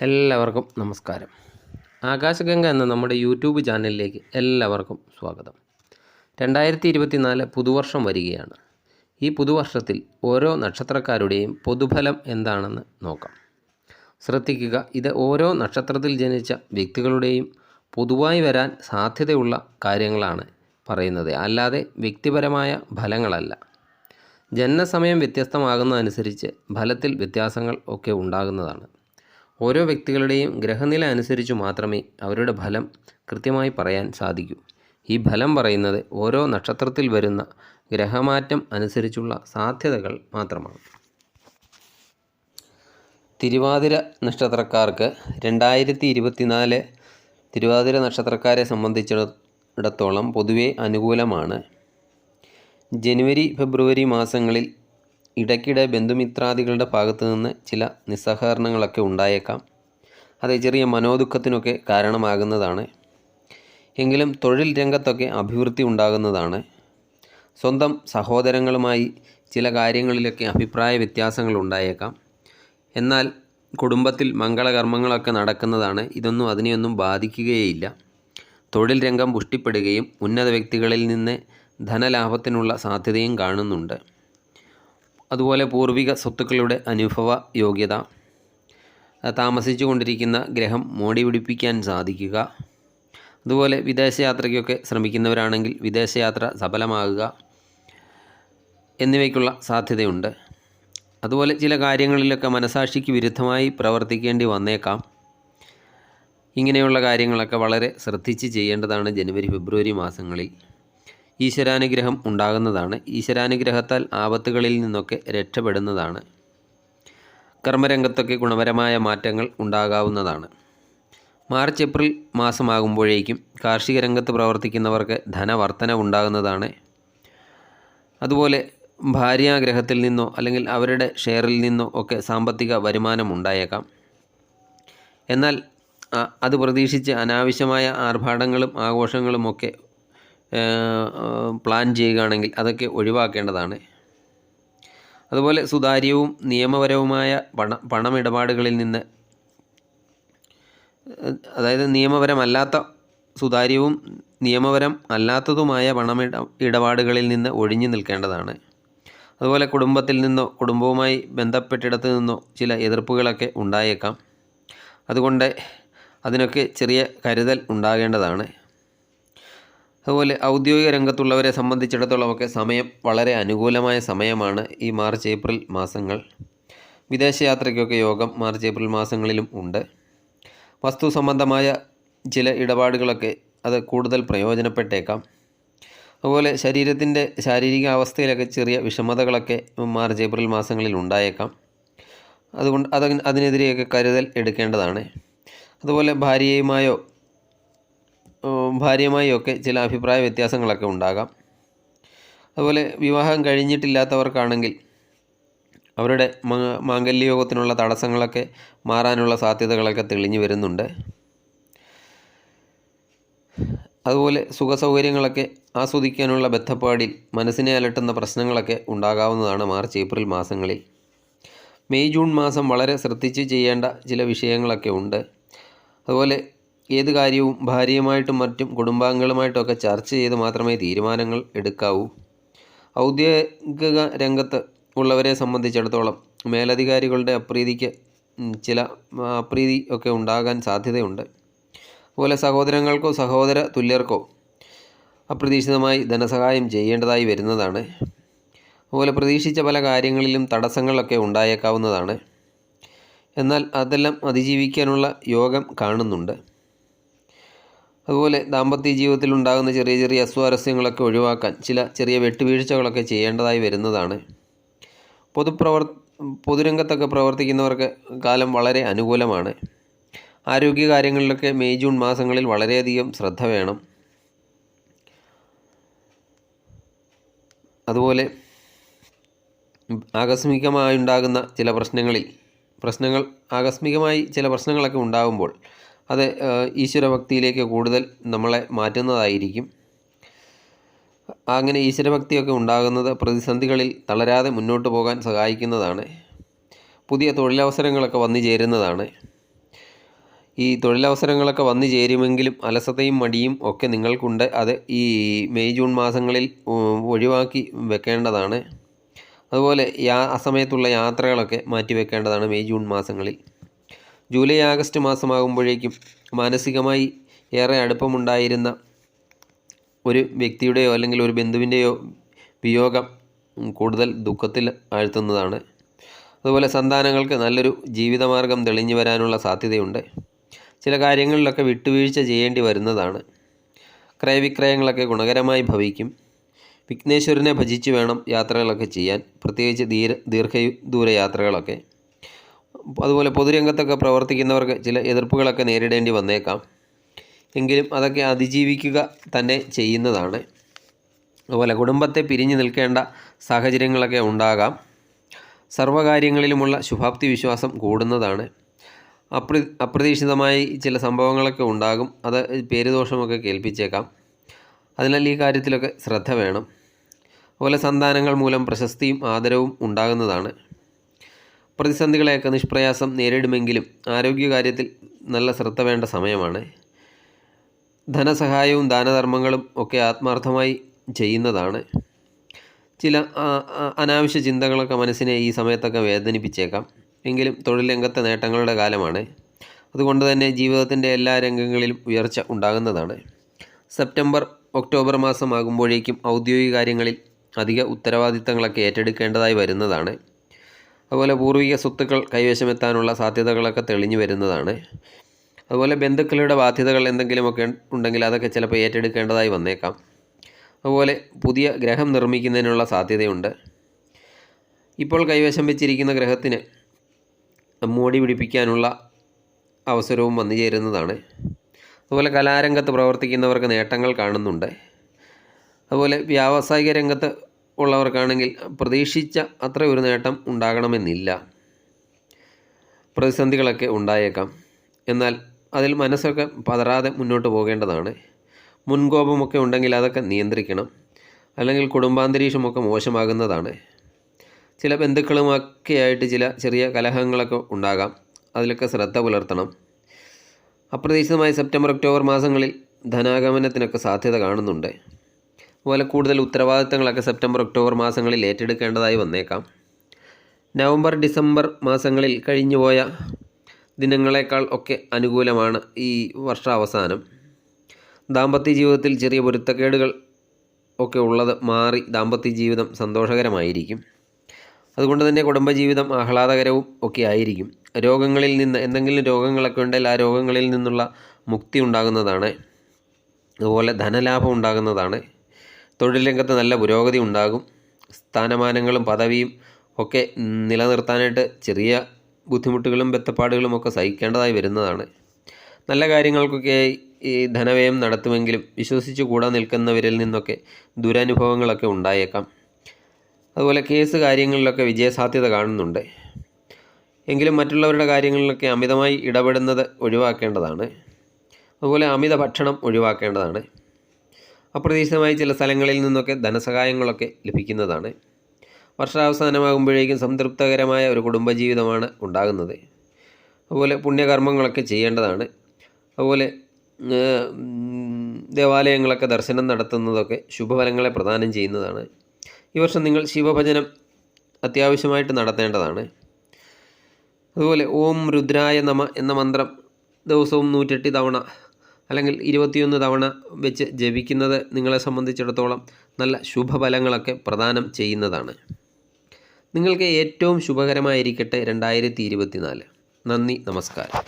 എല്ലാവർക്കും നമസ്കാരം. ആകാശഗംഗ എന്ന നമ്മുടെ യൂട്യൂബ് ചാനലിലേക്ക് എല്ലാവർക്കും സ്വാഗതം. രണ്ടായിരത്തി ഇരുപത്തിനാല് പുതുവർഷം വരികയാണ്. ഈ പുതുവർഷത്തിൽ ഓരോ നക്ഷത്രക്കാരുടെയും പൊതുഫലം എന്താണെന്ന് നോക്കാം. ശ്രദ്ധിക്കുക ഇത് ഓരോ നക്ഷത്രത്തിൽ ജനിച്ച വ്യക്തികളുടെയും പൊതുവായി വരാൻ സാധ്യതയുള്ള കാര്യങ്ങളാണ് പറയുന്നത്. അല്ലാതെ വ്യക്തിപരമായ ഫലങ്ങളല്ല. ജനനസമയം വ്യത്യസ്തമാകുന്നതനുസരിച്ച് ഫലത്തിൽ വ്യത്യാസങ്ങൾ ഒക്കെ ഉണ്ടാകുന്നതാണ്. ഓരോ വ്യക്തികളുടെയും ഗ്രഹനില അനുസരിച്ച് മാത്രമേ അവരുടെ ഫലം കൃത്യമായി പറയാൻ സാധിക്കൂ. ഈ ഫലം പറയുന്നത് ഓരോ നക്ഷത്രത്തിൽ വരുന്ന ഗ്രഹമാറ്റം അനുസരിച്ചുള്ള സാധ്യതകൾ മാത്രമാണ്. തിരുവാതിര നക്ഷത്രക്കാർക്ക് രണ്ടായിരത്തി ഇരുപത്തിനാല് തിരുവാതിര നക്ഷത്രക്കാരെ സംബന്ധിച്ചിടത്തോളം പൊതുവെ അനുകൂലമാണ് ജനുവരി ഫെബ്രുവരി മാസങ്ങളിൽ ഇടയ്ക്കിടെ ബന്ധുമിത്രാദികളുടെ ഭാഗത്തു നിന്ന് ചില നിസ്സഹകരണങ്ങളൊക്കെ ഉണ്ടായേക്കാം. അത് ചെറിയ മനോദുഃഖത്തിനൊക്കെ കാരണമാകുന്നതാണ്. എങ്കിലും തൊഴിൽ രംഗത്തൊക്കെ അഭിവൃദ്ധി ഉണ്ടാകുന്നതാണ്. സ്വന്തം സഹോദരങ്ങളുമായി ചില കാര്യങ്ങളിലൊക്കെ അഭിപ്രായ വ്യത്യാസങ്ങൾ ഉണ്ടായേക്കാം. എന്നാൽ കുടുംബത്തിൽ മംഗളകർമ്മങ്ങളൊക്കെ നടക്കുന്നതാണ്. ഇതൊന്നും അതിനെയൊന്നും ബാധിക്കുകയില്ല തൊഴിൽ രംഗം പുഷ്ടിപ്പെടുകയും ഉന്നത വ്യക്തികളിൽ നിന്ന് ധനലാഭത്തിനുള്ള സാധ്യതയും കാണുന്നുണ്ട്. അതുപോലെ പൂർവിക സ്വത്തുക്കളുടെ അനുഭവ യോഗ്യത താമസിച്ചു കൊണ്ടിരിക്കുന്ന ഗ്രഹം മോടി പിടിപ്പിക്കാൻ സാധിക്കുക അതുപോലെ വിദേശയാത്രയ്ക്കൊക്കെ ശ്രമിക്കുന്നവരാണെങ്കിൽ വിദേശയാത്ര സഫലമാകുക എന്നിവയ്ക്കുള്ള സാധ്യതയുണ്ട്. അതുപോലെ ചില കാര്യങ്ങളിലൊക്കെ മനസാക്ഷിക്ക് വിരുദ്ധമായി പ്രവർത്തിക്കേണ്ടി വന്നേക്കാം. ഇങ്ങനെയുള്ള കാര്യങ്ങളൊക്കെ വളരെ ശ്രദ്ധിച്ച് ചെയ്യേണ്ടതാണ് ജനുവരി ഫെബ്രുവരി മാസങ്ങളിൽ. ഈശ്വരാനുഗ്രഹം ഉണ്ടാകുന്നതാണ്. ഈശ്വരാനുഗ്രഹത്താൽ ആപത്തുകളിൽ നിന്നൊക്കെ രക്ഷപ്പെടുന്നതാണ്. കർമ്മരംഗത്തൊക്കെ ഗുണപരമായ മാറ്റങ്ങൾ ഉണ്ടാകാവുന്നതാണ്. മാർച്ച് ഏപ്രിൽ മാസമാകുമ്പോഴേക്കും കാർഷിക രംഗത്ത് പ്രവർത്തിക്കുന്നവർക്ക് ധനവർധന ഉണ്ടാകുന്നതാണ്. അതുപോലെ ഭാര്യാഗ്രഹത്തിൽ നിന്നോ അല്ലെങ്കിൽ അവരുടെ ഷെയറിൽ നിന്നോ ഒക്കെ സാമ്പത്തിക വരുമാനം ഉണ്ടായേക്കാം. എന്നാൽ അത് പ്രതീക്ഷിച്ച് അനാവശ്യമായ ആർഭാടങ്ങളും ആഘോഷങ്ങളുമൊക്കെ പ്ലാൻ ചെയ്യുകയാണെങ്കിൽ അതൊക്കെ ഒഴിവാക്കേണ്ടതാണ്. അതുപോലെ സുതാര്യവും നിയമപരവുമായ പണ പണമിടപാടുകളിൽ നിന്ന് അതായത് നിയമപരമല്ലാത്ത സുതാര്യവും നിയമപരം അല്ലാത്തതുമായ പണമിട ഇടപാടുകളിൽ നിന്ന് ഒഴിഞ്ഞു നിൽക്കേണ്ടതാണ്. അതുപോലെ കുടുംബത്തിൽ നിന്നോ കുടുംബവുമായി ബന്ധപ്പെട്ടിടത്തു നിന്നോ ചില എതിർപ്പുകളൊക്കെ ഉണ്ടായേക്കാം. അതുകൊണ്ട് അതിനൊക്കെ ചെറിയ കരുതൽ ഉണ്ടാകേണ്ടതാണ്. അതുപോലെ ഔദ്യോഗിക രംഗത്തുള്ളവരെ സംബന്ധിച്ചിടത്തോളമൊക്കെ സമയം വളരെ അനുകൂലമായ സമയമാണ് ഈ മാർച്ച് ഏപ്രിൽ മാസങ്ങൾ. വിദേശയാത്രയ്ക്കൊക്കെ യോഗം മാർച്ച് ഏപ്രിൽ മാസങ്ങളിലും ഉണ്ട്. വസ്തു സംബന്ധമായ ചില ഇടപാടുകളൊക്കെ അത് കൂടുതൽ പ്രയോജനപ്പെട്ടേക്കാം. അതുപോലെ ശരീരത്തിന്റെ ശാരീരിക അവസ്ഥയിലൊക്കെ ചെറിയ വിഷമതകളൊക്കെ മാർച്ച് ഏപ്രിൽ മാസങ്ങളിൽ ഉണ്ടായേക്കാം. അതുകൊണ്ട് അത് അതിനെതിരെയൊക്കെ കരുതൽ എടുക്കേണ്ടതാണ്. അതുപോലെ ഭാര്യയുമായോ ഭാര്യയുമായും ഒക്കെ ചില അഭിപ്രായ വ്യത്യാസങ്ങളൊക്കെ ഉണ്ടാകാം. അതുപോലെ വിവാഹം കഴിഞ്ഞിട്ടില്ലാത്തവർക്കാണെങ്കിൽ അവരുടെ മാംഗല്യയോഗത്തിനുള്ള തടസ്സങ്ങളൊക്കെ മാറാനുള്ള സാധ്യതകളൊക്കെ തെളിഞ്ഞു വരുന്നുണ്ട്. അതുപോലെ സുഖസൗകര്യങ്ങളൊക്കെ ആസ്വദിക്കാനുള്ള ബന്ധപ്പാടിൽ മനസ്സിനെ അലട്ടുന്ന പ്രശ്നങ്ങളൊക്കെ ഉണ്ടാകാവുന്നതാണ് മാർച്ച് ഏപ്രിൽ മാസങ്ങളിൽ. മെയ് ജൂൺ മാസം വളരെ ശ്രദ്ധിച്ച് ചെയ്യേണ്ട ചില വിഷയങ്ങളൊക്കെ ഉണ്ട്. അതുപോലെ ഏത് കാര്യവും ഭാര്യയുമായിട്ടും മറ്റും കുടുംബാംഗങ്ങളുമായിട്ടൊക്കെ ചർച്ച ചെയ്ത് മാത്രമേ തീരുമാനങ്ങൾ എടുക്കാവൂ. ഔദ്യോഗിക രംഗത്ത് ഉള്ളവരെ സംബന്ധിച്ചിടത്തോളം മേലധികാരികളുടെ അപ്രീതിക്ക് ചില അപ്രീതി ഒക്കെ ഉണ്ടാകാൻ സാധ്യതയുണ്ട്. അതുപോലെ സഹോദരങ്ങൾക്കോ സഹോദര തുല്യർക്കോ അപ്രതീക്ഷിതമായി ധനസഹായം ചെയ്യേണ്ടതായി വരുന്നതാണ്. അതുപോലെ പ്രതീക്ഷിച്ച പല കാര്യങ്ങളിലും തടസ്സങ്ങളൊക്കെ ഉണ്ടായേക്കാവുന്നതാണ്. എന്നാൽ അതെല്ലാം അതിജീവിക്കാനുള്ള യോഗം കാണുന്നുണ്ട്. അതുപോലെ ദാമ്പത്യ ജീവിതത്തിൽ ഉണ്ടാകുന്ന ചെറിയ ചെറിയ അസ്വാരസ്യങ്ങളൊക്കെ ഒഴിവാക്കാൻ ചില ചെറിയ വെട്ടുവീഴ്ചകളൊക്കെ ചെയ്യേണ്ടതായി വരുന്നതാണ്. പൊതുപ്രവർ പൊതുരംഗത്തൊക്കെ പ്രവർത്തിക്കുന്നവർക്ക് കാലം വളരെ അനുകൂലമാണ്. ആരോഗ്യ കാര്യങ്ങളിലൊക്കെ മെയ് ജൂൺ മാസങ്ങളിൽ വളരെയധികം ശ്രദ്ധ വേണം. അതുപോലെ ആകസ്മികമായി ഉണ്ടാകുന്ന ചില പ്രശ്നങ്ങളിൽ പ്രശ്നങ്ങൾ ആകസ്മികമായി ചില പ്രശ്നങ്ങളൊക്കെ ഉണ്ടാകുമ്പോൾ അത് ഈശ്വരഭക്തിയിലേക്ക് കൂടുതൽ നമ്മളെ മാറ്റുന്നതായിരിക്കും. അങ്ങനെ ഈശ്വരഭക്തിയൊക്കെ ഉണ്ടാകുന്നത് പ്രതിസന്ധികളിൽ തളരാതെ മുന്നോട്ട് പോകാൻ സഹായിക്കുന്നതാണ്. പുതിയ തൊഴിലവസരങ്ങളൊക്കെ വന്നു ചേരുന്നതാണ്. ഈ തൊഴിലവസരങ്ങളൊക്കെ വന്നു ചേരുമെങ്കിലും അലസതയും മടിയും ഒക്കെ നിങ്ങൾക്കുണ്ട്. അത് ഈ മെയ് ജൂൺ മാസങ്ങളിൽ ഒഴിവാക്കി വെക്കേണ്ടതാണ്. അതുപോലെ യാ അസമയത്തുള്ള യാത്രകളൊക്കെ മാറ്റി വെക്കേണ്ടതാണ് മെയ് ജൂൺ മാസങ്ങളിൽ. ജൂലൈ ആഗസ്റ്റ് മാസമാകുമ്പോഴേക്കും മാനസികമായി ഏറെ അടുപ്പമുണ്ടായിരുന്ന ഒരു വ്യക്തിയുടെയോ അല്ലെങ്കിൽ ഒരു ബന്ധുവിന്റെയോ വിയോഗം കൂടുതൽ ദുഃഖത്തിൽ ആഴ്ത്തുന്നതാണ്. അതുപോലെ സന്താനങ്ങൾക്ക് നല്ലൊരു ജീവിതമാർഗം തെളിഞ്ഞു വരാനുള്ള സാധ്യതയുണ്ട്. ചില കാര്യങ്ങളിലൊക്കെ വിട്ടുവീഴ്ച ചെയ്യേണ്ടി വരുന്നതാണ്. ക്രയവിക്രയങ്ങളൊക്കെ ഗുണകരമായി ഭവിക്കും. വിഘ്നേശ്വരനെ ഭജിച്ചു വേണം യാത്രകളൊക്കെ ചെയ്യാൻ. പ്രത്യേകിച്ച് ദീർഘ ദീർഘദൂര യാത്രകളൊക്കെ അതുപോലെ പൊതുരംഗത്തൊക്കെ പ്രവർത്തിക്കുന്നവർക്ക് ചില എതിർപ്പുകളൊക്കെ നേരിടേണ്ടി വന്നേക്കാം. എങ്കിലും അതൊക്കെ അതിജീവിക്കുക തന്നെ ചെയ്യുന്നതാണ്. അതുപോലെ കുടുംബത്തെ പിരിഞ്ഞു നിൽക്കേണ്ട സാഹചര്യങ്ങളൊക്കെ ഉണ്ടാകാം. സർവകാര്യങ്ങളിലുമുള്ള ശുഭാപ്തി വിശ്വാസം കൂടുന്നതാണ്. അപ്ര അപ്രതീക്ഷിതമായി ചില സംഭവങ്ങളൊക്കെ ഉണ്ടാകും. അത് പേരുദോഷമൊക്കെ കേൾപ്പിച്ചേക്കാം. അതിനാൽ ഈ കാര്യത്തിലൊക്കെ ശ്രദ്ധ വേണം. അതുപോലെ സന്താനങ്ങൾ മൂലം പ്രശസ്തിയും ആദരവും ഉണ്ടാകുന്നതാണ്. പ്രതിസന്ധികളെയൊക്കെ നിഷ്പ്രയാസം നേരിടുമെങ്കിലും ആരോഗ്യകാര്യത്തിൽ നല്ല ശ്രദ്ധ വേണ്ട സമയമാണ്. ധനസഹായവും ദാനധർമ്മങ്ങളും ഒക്കെ ആത്മാർത്ഥമായി ചെയ്യുന്നതാണ്. ചില അനാവശ്യ ചിന്തകളൊക്കെ മനസ്സിനെ ഈ സമയത്തൊക്കെ വേദനിപ്പിച്ചേക്കാം. എങ്കിലും തൊഴിൽ രംഗത്തെ നേട്ടങ്ങളുടെ കാലമാണ്. അതുകൊണ്ട് തന്നെ ജീവിതത്തിന്റെ എല്ലാ രംഗങ്ങളിലും ഉയർച്ച ഉണ്ടാകുന്നതാണ്. സെപ്റ്റംബർ ഒക്ടോബർ മാസമാകുമ്പോഴേക്കും ഔദ്യോഗിക കാര്യങ്ങളിൽ അധിക ഉത്തരവാദിത്തങ്ങളൊക്കെ ഏറ്റെടുക്കേണ്ടതായി വരുന്നതാണ്. അതുപോലെ പൂർവിക സ്വത്തുക്കൾ കൈവശമെത്താനുള്ള സാധ്യതകളൊക്കെ തെളിഞ്ഞു വരുന്നതാണ്. അതുപോലെ ബന്ധുക്കളുടെ ബാധ്യതകൾ എന്തെങ്കിലുമൊക്കെ ഉണ്ടെങ്കിൽ അതൊക്കെ ചിലപ്പോൾ ഏറ്റെടുക്കേണ്ടതായി വന്നേക്കാം. അതുപോലെ പുതിയ ഗ്രഹം നിർമ്മിക്കുന്നതിനുള്ള സാധ്യതയുണ്ട്. ഇപ്പോൾ കൈവശം വെച്ചിരിക്കുന്ന ഗ്രഹത്തിന് മോടി പിടിപ്പിക്കാനുള്ള അവസരവും വന്നു ചേരുന്നതാണ്. അതുപോലെ കലാരംഗത്ത് പ്രവർത്തിക്കുന്നവർക്ക് നേട്ടങ്ങൾ കാണുന്നുണ്ട്. അതുപോലെ വ്യാവസായിക രംഗത്ത് ഉള്ളവർക്കാണെങ്കിൽ പ്രതീക്ഷിച്ച അത്ര ഒരു നേട്ടം ഉണ്ടാകണമെന്നില്ല. പ്രതിസന്ധികളൊക്കെ ഉണ്ടായേക്കാം. എന്നാൽ അതിൽ മനസ്സൊക്കെ പതറാതെ മുന്നോട്ട് പോകേണ്ടതാണ്. മുൻകോപമൊക്കെ ഉണ്ടെങ്കിൽ അതൊക്കെ നിയന്ത്രിക്കണം. അല്ലെങ്കിൽ കുടുംബാന്തരീക്ഷമൊക്കെ മോശമാകുന്നതാണ്. ചില ബന്ധുക്കളുമൊക്കെ ആയിട്ട് ചില ചെറിയ കലഹങ്ങളൊക്കെ ഉണ്ടാകാം. അതിലൊക്കെ ശ്രദ്ധ പുലർത്തണം. അപ്രതീക്ഷിതമായി സെപ്റ്റംബർ ഒക്ടോബർ മാസങ്ങളിൽ ധനാഗമനത്തിനൊക്കെ സാധ്യത കാണുന്നുണ്ട്. അതുപോലെ കൂടുതൽ ഉത്തരവാദിത്തങ്ങളൊക്കെ സെപ്റ്റംബർ ഒക്ടോബർ മാസങ്ങളിൽ ഏറ്റെടുക്കേണ്ടതായി വന്നേക്കാം. നവംബർ ഡിസംബർ മാസങ്ങളിൽ കഴിഞ്ഞുപോയ ദിനങ്ങളെക്കാൾ ഒക്കെ അനുകൂലമാണ് ഈ വർഷാവസാനം. ദാമ്പത്യ ജീവിതത്തിൽ ചെറിയ പൊരുത്തക്കേടുകൾ ഒക്കെ ഉള്ളത് മാറി ദാമ്പത്യ ജീവിതം സന്തോഷകരമായിരിക്കും. അതുകൊണ്ട് തന്നെ കുടുംബജീവിതം ആഹ്ലാദകരവും ഒക്കെ ആയിരിക്കും. രോഗങ്ങളിൽ നിന്ന് എന്തെങ്കിലും രോഗങ്ങളൊക്കെ ഉണ്ടെങ്കിൽ ആ രോഗങ്ങളിൽ നിന്നുള്ള മുക്തി ഉണ്ടാകുന്നതാണ്. അതുപോലെ ധനലാഭം ഉണ്ടാകുന്നതാണ്. തൊഴിൽ രംഗത്ത് നല്ല പുരോഗതി ഉണ്ടാകും. സ്ഥാനമാനങ്ങളും പദവിയും ഒക്കെ നിലനിർത്താനായിട്ട് ചെറിയ ബുദ്ധിമുട്ടുകളും ബെത്തപ്പാടുകളും ഒക്കെ സഹിക്കേണ്ടതായി വരുന്നതാണ്. നല്ല കാര്യങ്ങൾക്കൊക്കെ ഈ ധനവ്യയം നടത്തുമെങ്കിലും വിശ്വസിച്ച് കൂടാൻ നിൽക്കുന്നവരിൽ നിന്നൊക്കെ ദുരനുഭവങ്ങളൊക്കെ ഉണ്ടായേക്കാം. അതുപോലെ കേസ് കാര്യങ്ങളിലൊക്കെ വിജയസാധ്യത കാണുന്നുണ്ട്. എങ്കിലും മറ്റുള്ളവരുടെ കാര്യങ്ങളിലൊക്കെ അമിതമായി ഇടപെടുന്നത് ഒഴിവാക്കേണ്ടതാണ്. അതുപോലെ അമിത ഭക്ഷണം ഒഴിവാക്കേണ്ടതാണ്. അപ്രതീക്ഷിതമായി ചില സ്ഥലങ്ങളിൽ നിന്നൊക്കെ ധനസഹായങ്ങളൊക്കെ ലഭിക്കുന്നതാണ്. വർഷാവസാനമാകുമ്പോഴേക്കും സംതൃപ്തകരമായ ഒരു കുടുംബജീവിതമാണ് ഉണ്ടാകുന്നത്. അതുപോലെ പുണ്യകർമ്മങ്ങളൊക്കെ ചെയ്യേണ്ടതാണ്. അതുപോലെ ദേവാലയങ്ങളൊക്കെ ദർശനം നടത്തുന്നതൊക്കെ ശുഭഫലങ്ങളെ പ്രദാനം ചെയ്യുന്നതാണ്. ഈ വർഷം നിങ്ങൾ ശിവഭജനം അത്യാവശ്യമായിട്ട് നടത്തേണ്ടതാണ്. അതുപോലെ ഓം രുദ്രായ നമ എന്ന മന്ത്രം ദിവസവും നൂറ്റെട്ട് തവണ അല്ലെങ്കിൽ ഇരുപത്തിയൊന്ന് തവണ വെച്ച് ജപിക്കുന്നത് നിങ്ങളെ സംബന്ധിച്ചിടത്തോളം നല്ല ശുഭഫലങ്ങളൊക്കെ പ്രദാനം ചെയ്യുന്നതാണ്. നിങ്ങൾക്ക് ഏറ്റവും ശുഭകരമായിരിക്കട്ടെ രണ്ടായിരത്തി നന്ദി നമസ്കാരം.